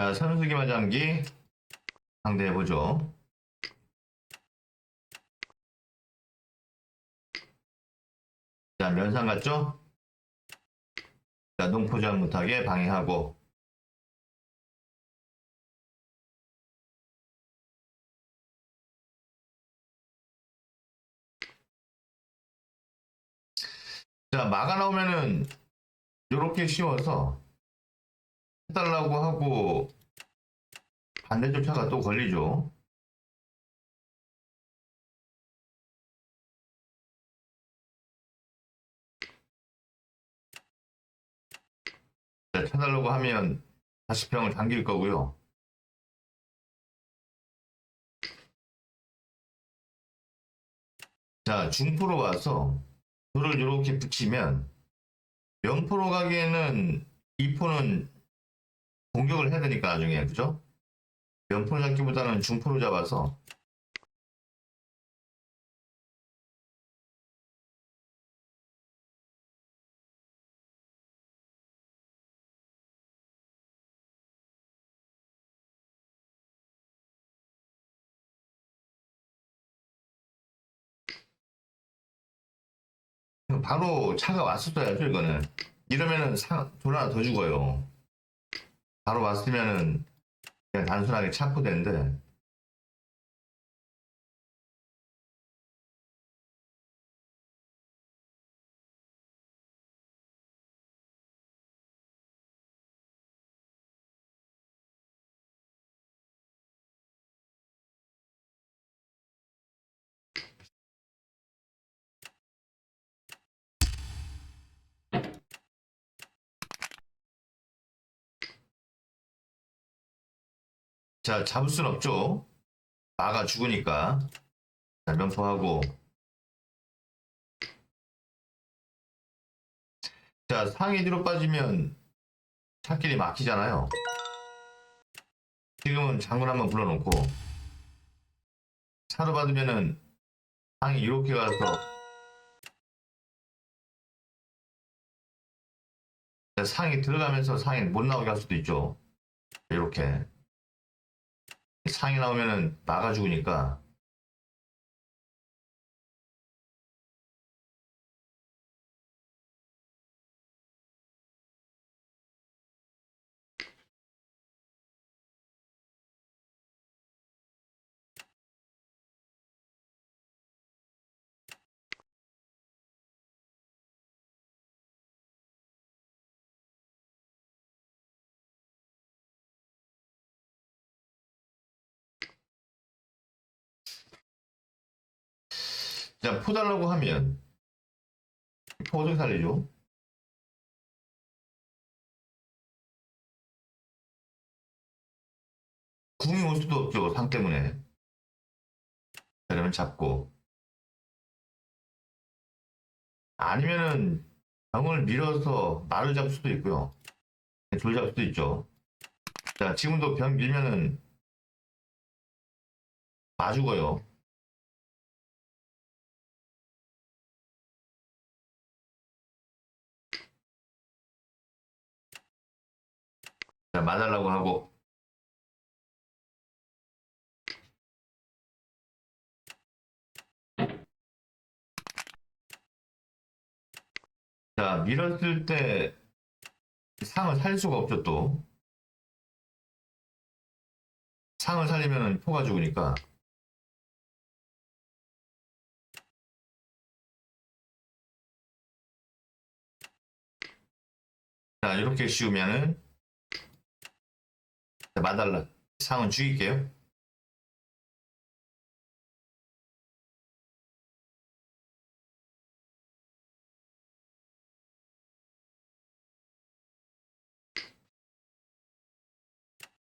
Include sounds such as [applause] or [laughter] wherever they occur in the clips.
자, 선수기 마장기 상대해 보죠. 자, 면상 같죠? 자, 농포전 못하게 방해하고. 자, 마가 나오면은, 요렇게 씌워서, 해달라고 하고, 반대쪽 차가 또 걸리죠. 자, 쳐달라고 하면 다시 병을 당길 거고요. 자, 중포로 와서 돌을 이렇게 붙이면 명포로 가기에는 이포는 공격을 해야 되니까 나중에 그죠? 면포로 잡기보다는 중포로 잡아서. 바로 차가 왔었어야죠 이거는. 이러면은 사, 돌 하나 더 죽어요 바로 왔으면은 그냥 단순하게 착포되는데 자 잡을 순 없죠. 마가 죽으니까. 자 면포하고. 자 상이 뒤로 빠지면 차길이 막히잖아요. 지금은 장군 한번 불러놓고. 차로 받으면은 상이 이렇게 가서. 자, 상이 들어가면서 상이 못 나오게 할 수도 있죠. 이렇게 상이 나오면은 막아 죽으니까 자 포달라고 하면 포 어떻게 살리죠? 궁이 올 수도 없죠 상 때문에. 자, 그러면 잡고. 아니면은 병을 밀어서 말을 잡을 수도 있고요. 돌 잡을 수도 있죠. 자 지금도 병 밀면은 마 죽어요 자, 맞달라고 하고. 자, 밀었을 때 상을 살 수가 없죠, 또. 상을 살리면 포가 죽으니까. 자, 이렇게 씌우면은 자, 마달라 상은 죽일게요.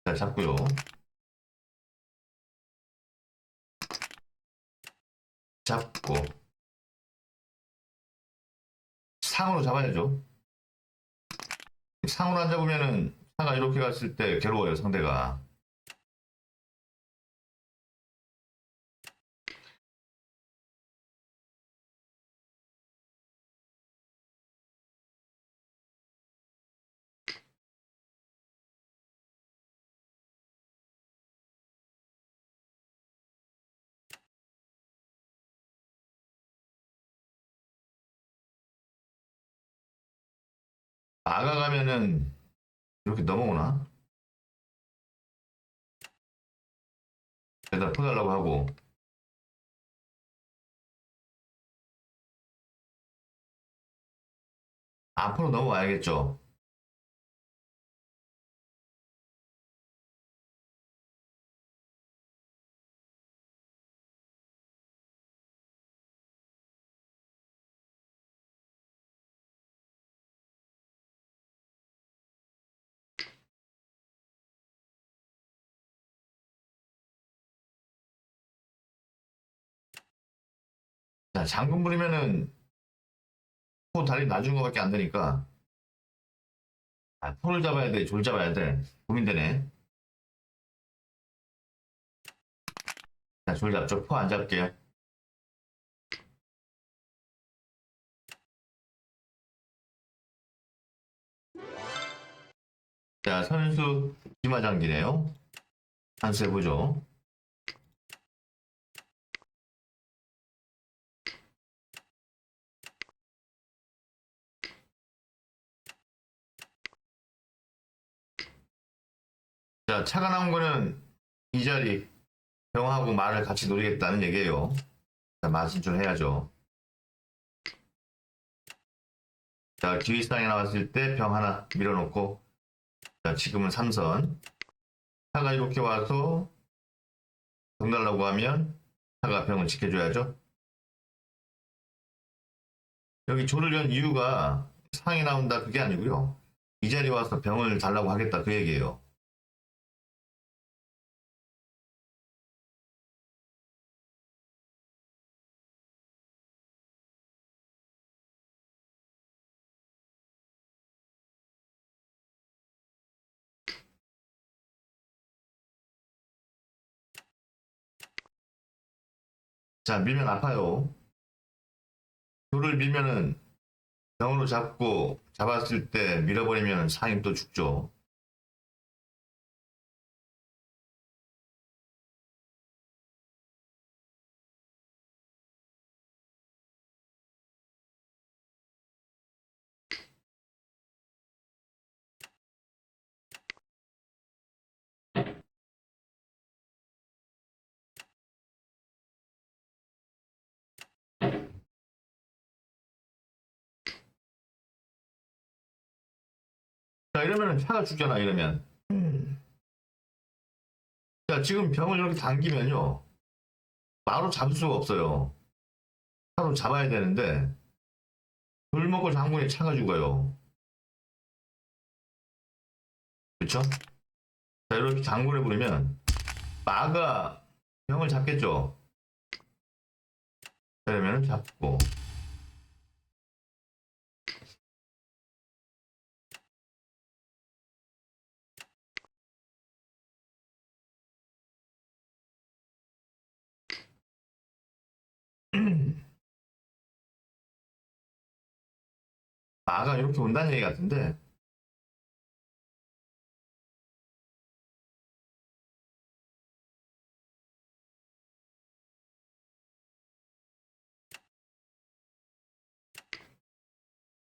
자, 잡고요. 잡고 상으로 잡아야죠. 상으로 안 잡으면은 하나 이렇게 갔을 때 괴로워요 상대가. 아가 가면은 이렇게 넘어오나? 일단 퍼달라고 하고 앞으로 넘어와야겠죠. 장군 부리면은 포 다리 낮은 거밖에 안 되니까 아, 포를 잡아야 돼, 졸 잡아야 돼. 고민되네. 자, 졸 잡죠. 포 안 잡게요. 자, 선수 기마장기네요. 한수 해보죠. 자, 차가 나온 거는 이 자리 병하고 말을 같이 노리겠다는 얘기예요. 자, 마신줄 해야죠. 자, 기위상에 나왔을 때 병 하나 밀어놓고 자, 지금은 삼선 차가 이렇게 와서 병 달라고 하면 차가 병을 지켜줘야죠. 여기 조를 연 이유가 상이 나온다 그게 아니고요. 이 자리에 와서 병을 달라고 하겠다 그 얘기예요. 자, 밀면 아파요. 돌을 밀면은 병으로 잡고 잡았을 때 밀어버리면 상임 또 죽죠. 자, 이러면은 차가 죽잖아, 이러면. 자, 지금 병을 이렇게 당기면요. 바로 잡을 수가 없어요. 차로 잡아야 되는데, 돌 먹고 장군이 차가 죽어요. 그쵸? 자, 이렇게 장군을 부르면, 마가 병을 잡겠죠? 그러면 잡고, 마가 이렇게 온다는 얘기 같은데,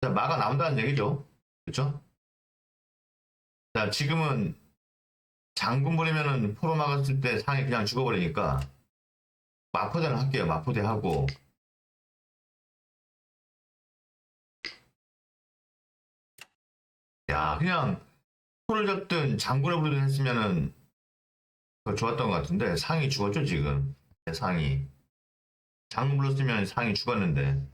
자, 마가 나온다는 얘기죠. 그쵸? 자, 지금은 장군 부리면은 포로 막았을 때 상이 그냥 죽어버리니까 마포대를 할게요. 마포대 하고. 야, 그냥 포를 잡든 장군을 부르든 했으면은 더 좋았던 것 같은데 상이 죽었죠, 지금. 네, 상이. 장군 불렀으면 상이 죽었는데.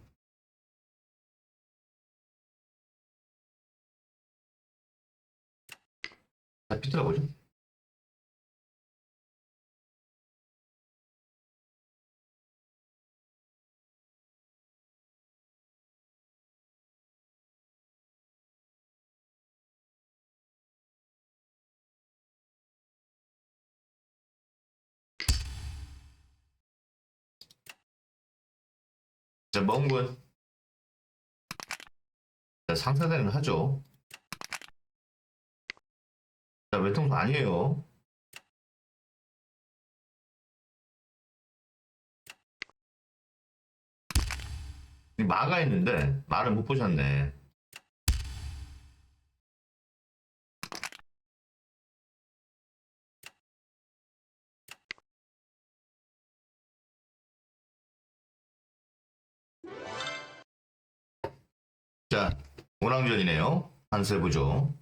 자, 비틀어보죠. 자, 멍군. 자, 상사대는 하죠. 자, 외통수 아니에요. 이 마가 있는데, 말을 못 보셨네. 자, 오랑전이네요. 한세부죠.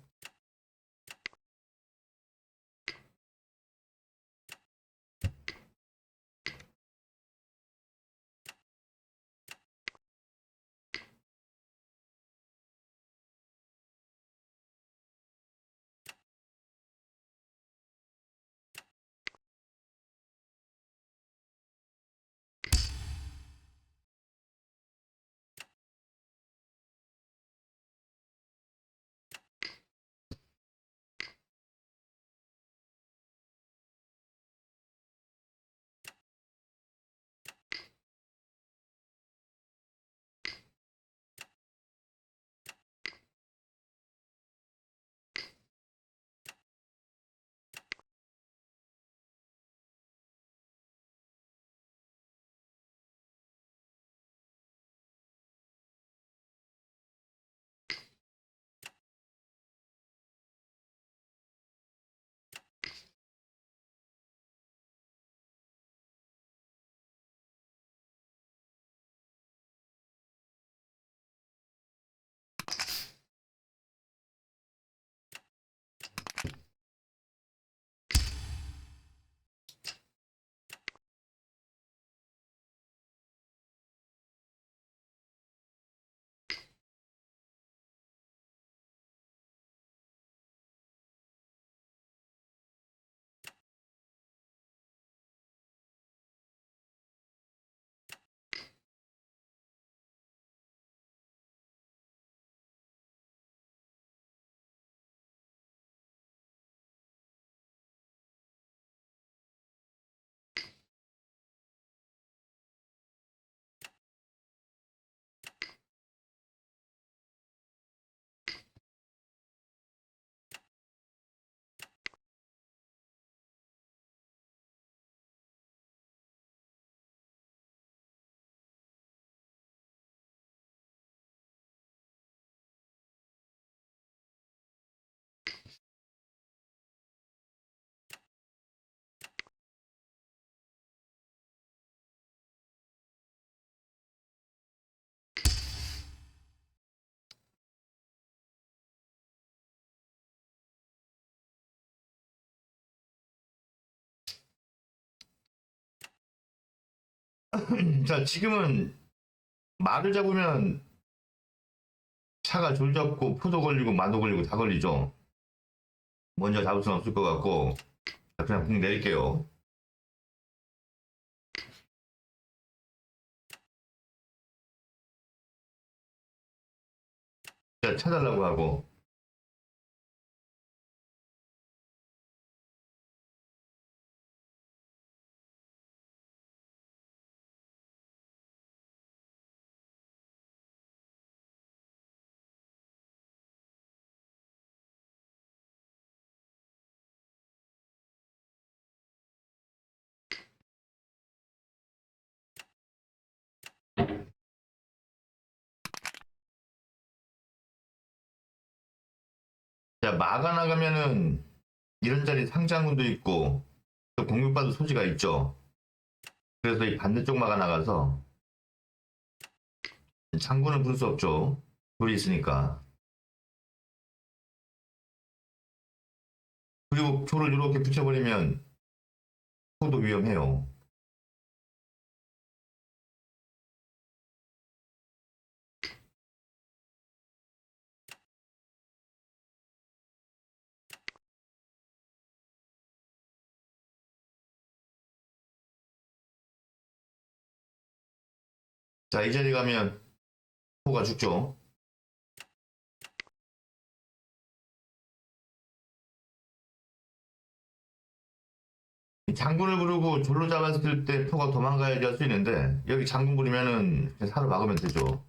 자, 지금은 말을 잡으면 차가 줄 잡고 포도 걸리고 마도 걸리고 다 걸리죠. 먼저 잡을 수는 없을 것 같고 자, 그냥 국 내릴게요. 자, 차달라고 하고 자, 마가 나가면은 이런 자리 상장군도 있고 또 공격받을 소지가 있죠. 그래서 이 반대쪽 마가 나가서 장군은 부를 수 없죠. 돌이 있으니까. 그리고 조를 이렇게 붙여버리면 포도 위험해요. 자, 이 자리 가면 포가 죽죠. 이 장군을 부르고 졸로 잡았을 때 포가 도망가야지 할 수 있는데 여기 장군 부르면은 그냥 사로 막으면 되죠.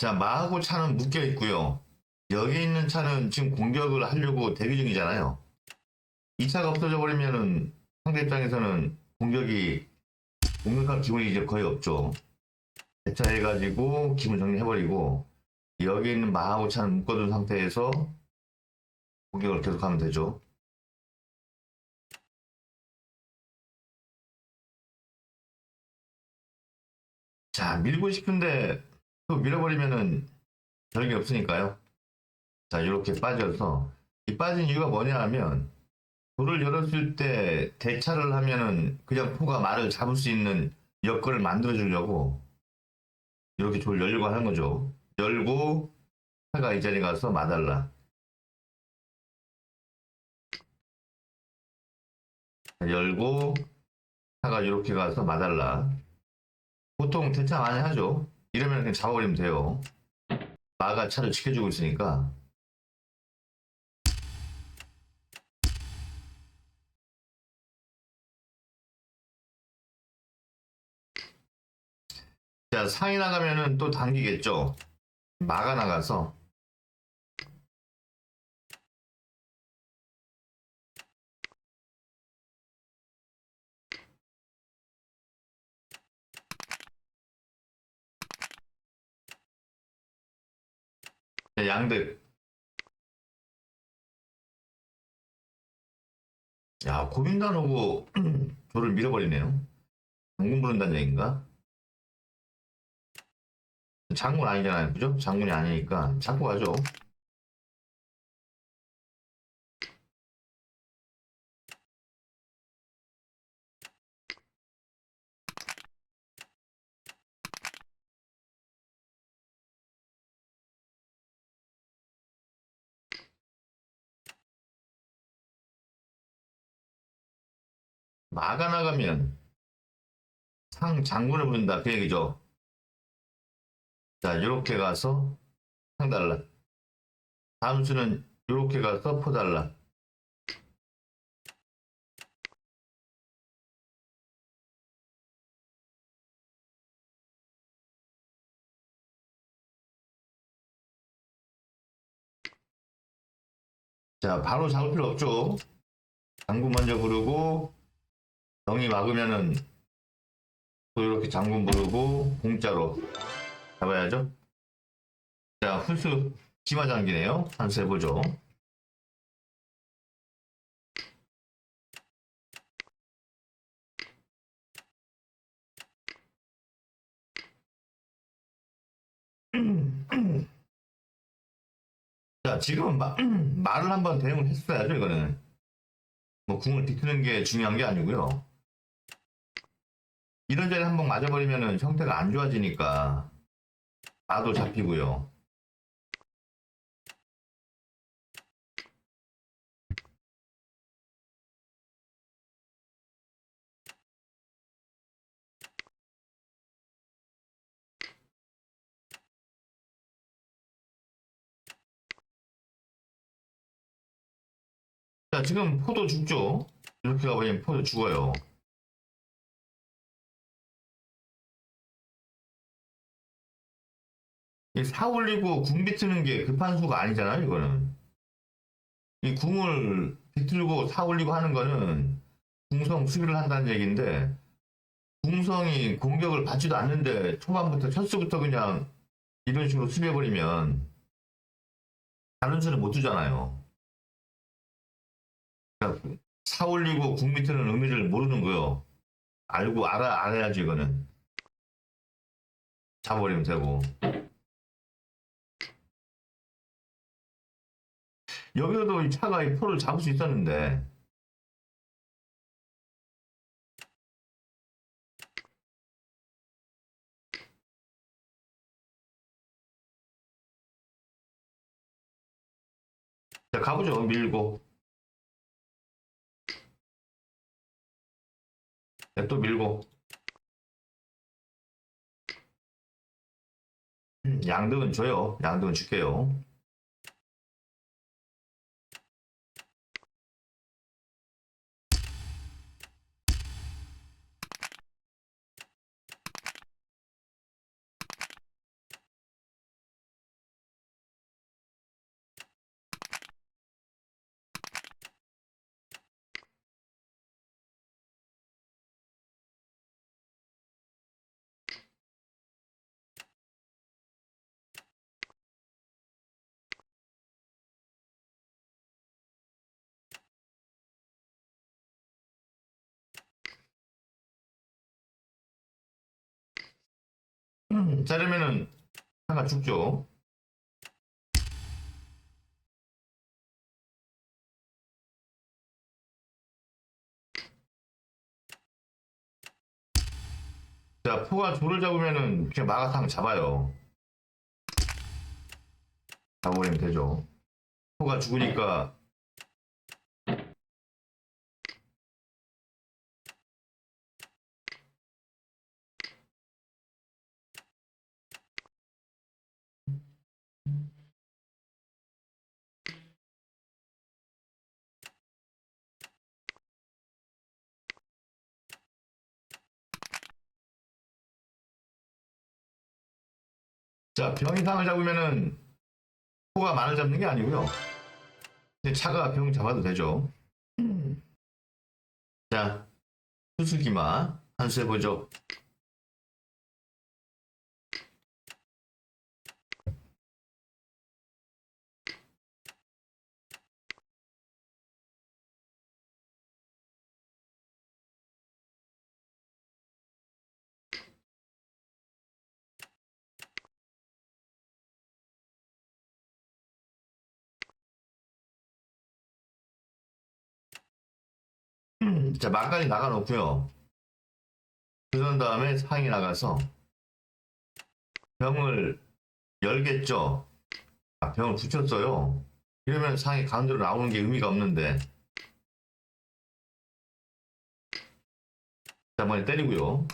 자, 마하고 차는 묶여 있고요. 여기 있는 차는 지금 공격을 하려고 대기 중이잖아요. 이 차가 없어져 버리면은 상대 입장에서는 공격이 공격할 기분이 이제 거의 없죠. 대차해가지고 기분 정리해버리고 여기 있는 마하고 차는 묶어둔 상태에서 공격을 계속하면 되죠. 자, 밀고 싶은데 또 밀어버리면은 별게 없으니까요. 자, 이렇게 빠져서 이 빠진 이유가 뭐냐 하면 돌을 열었을 때 대차를 하면은 그냥 포가 말을 잡을 수 있는 여건을 만들어 주려고 이렇게 돌 열려고 하는 거죠. 열고 차가 이 자리에 가서 마달라. 열고 차가 이렇게 가서 마달라. 보통 대차 많이 하죠. 이러면 그냥 잡아버리면 돼요. 마가 차를 지켜주고 있으니까. 자, 상이 나가면은 또 당기겠죠. 마가 나가서. 양득. 야, 안 오고 조를 밀어버리네요. 장군 부른다는 얘기인가? 장군 아니잖아요. 그죠? 장군이 아니니까 잡고 가죠. 마가 나가면 상 장군을 부른다 그 얘기죠. 자, 이렇게 가서 상 달라. 다음 수는 이렇게 가서 포 달라. 자, 바로 잡을 필요 없죠. 장군 먼저 부르고 정이 막으면은 또 이렇게 장군 부르고 공짜로 잡아야죠. 자, 훈수 기마장기네요. 한수 해보죠. 자, 지금은 마, [clears throat] 말을 한번 대응을 했어야죠, 이거는. 뭐, 궁을 비트는 게 중요한 게 아니고요. 이런 자리 한번 맞아버리면은 형태가 안 좋아지니까 나도 잡히고요. 자, 지금 포도 죽죠? 이렇게 가버리면 포도 죽어요. 사 올리고 궁 비트는 게 급한 수가 아니잖아요, 이거는. 이 궁을 비틀고 사 올리고 하는 거는 궁성 수비를 한다는 얘기인데, 궁성이 공격을 받지도 않는데 초반부터 첫 수부터 그냥 이런 식으로 수비해버리면 다른 수는 못 두잖아요. 그러니까 사 올리고 궁 비트는 의미를 모르는 거요. 알고 알아 알아야지 이거는 잡아버리면 되고. 여기서도 이 차가 이 포를 잡을 수 있었는데. 자 가보죠. 밀고. 자, 또 밀고. 음, 양등은 줘요. 양등은 줄게요 자, 이러면은 차가 죽죠. 자, 포가 줄을 잡으면은 그냥 마가탕 잡아요. 잡아버리면 되죠. 포가 죽으니까 병이상을 잡으면은 포가 말을 잡는 게 아니고요. 근데 차가 병 잡아도 되죠. 자, 수수기마 한수 해보죠. 자, 막간이 나가 놓고요. 그런 다음에 상이 나가서 병을 열겠죠. 아, 병을 붙였어요. 이러면 상이 가운데로 나오는 게 의미가 없는데. 자, 한번 때리고요.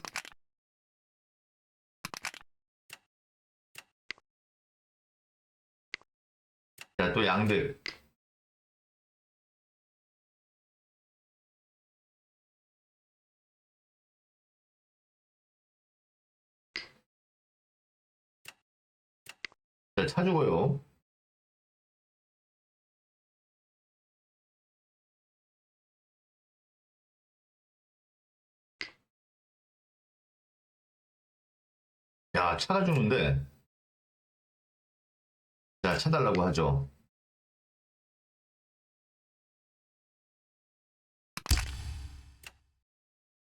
자, 또 양득. 차주고요. 야, 차가 주는데. 자, 차 달라고 하죠.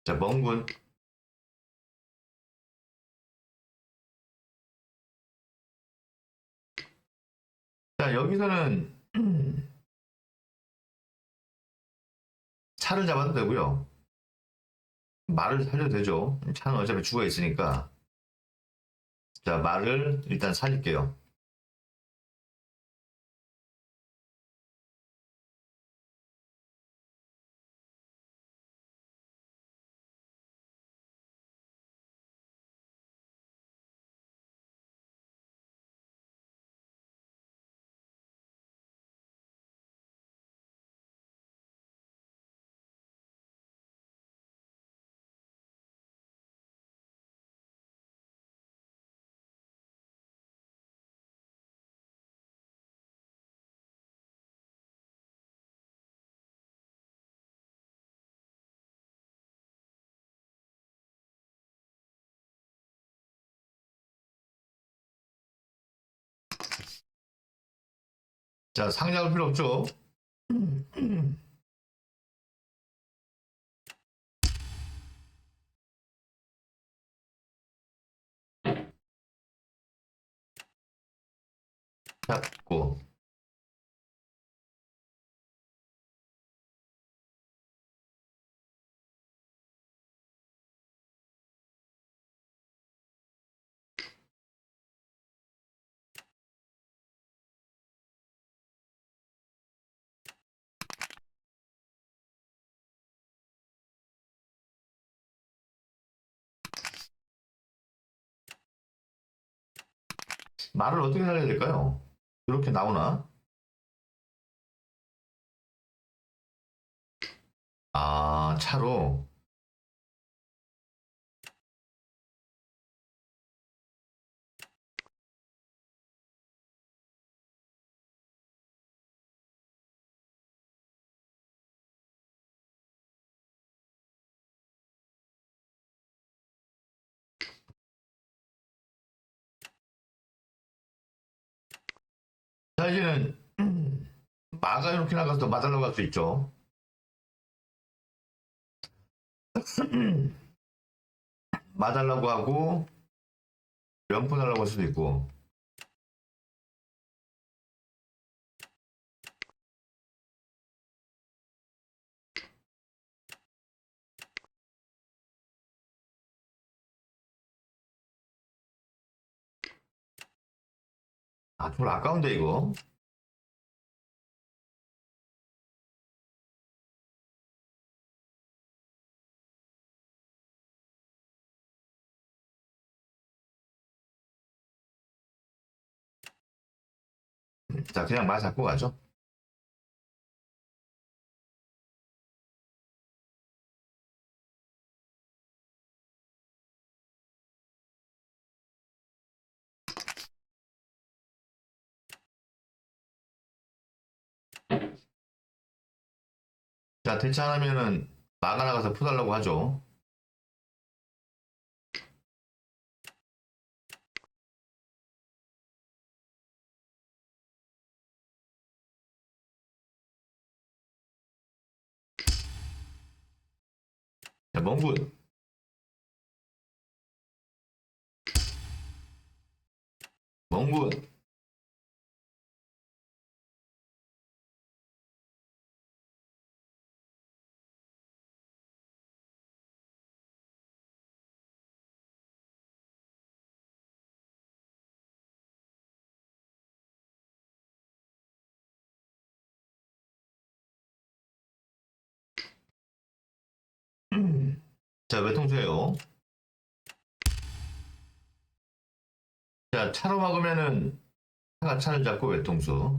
자, 멍군. 자, 여기서는 차를 잡아도 되고요. 말을 살려도 되죠. 차는 어차피 죽어 있으니까. 자, 말을 일단 살릴게요. 자, 상장할 필요 없죠. 잡고. 말을 어떻게 살려야 될까요? 이렇게 나오나? 아, 차로. 자, 이제는 마가 이렇게 나가서 맞으러 갈수 있죠. [clears throat] 맞으려고 하고 면포 달라고 할 수도 있고. 아, 좀 아까운데, 이거. 자, 그냥 말 잡고 가죠. 자, 대체 안 하면은 나가 나가서 푸달라고 하죠. 자, 멍군. 멍군. 자, 외통수예요. 자, 차로 막으면은 차가 차를 잡고 외통수.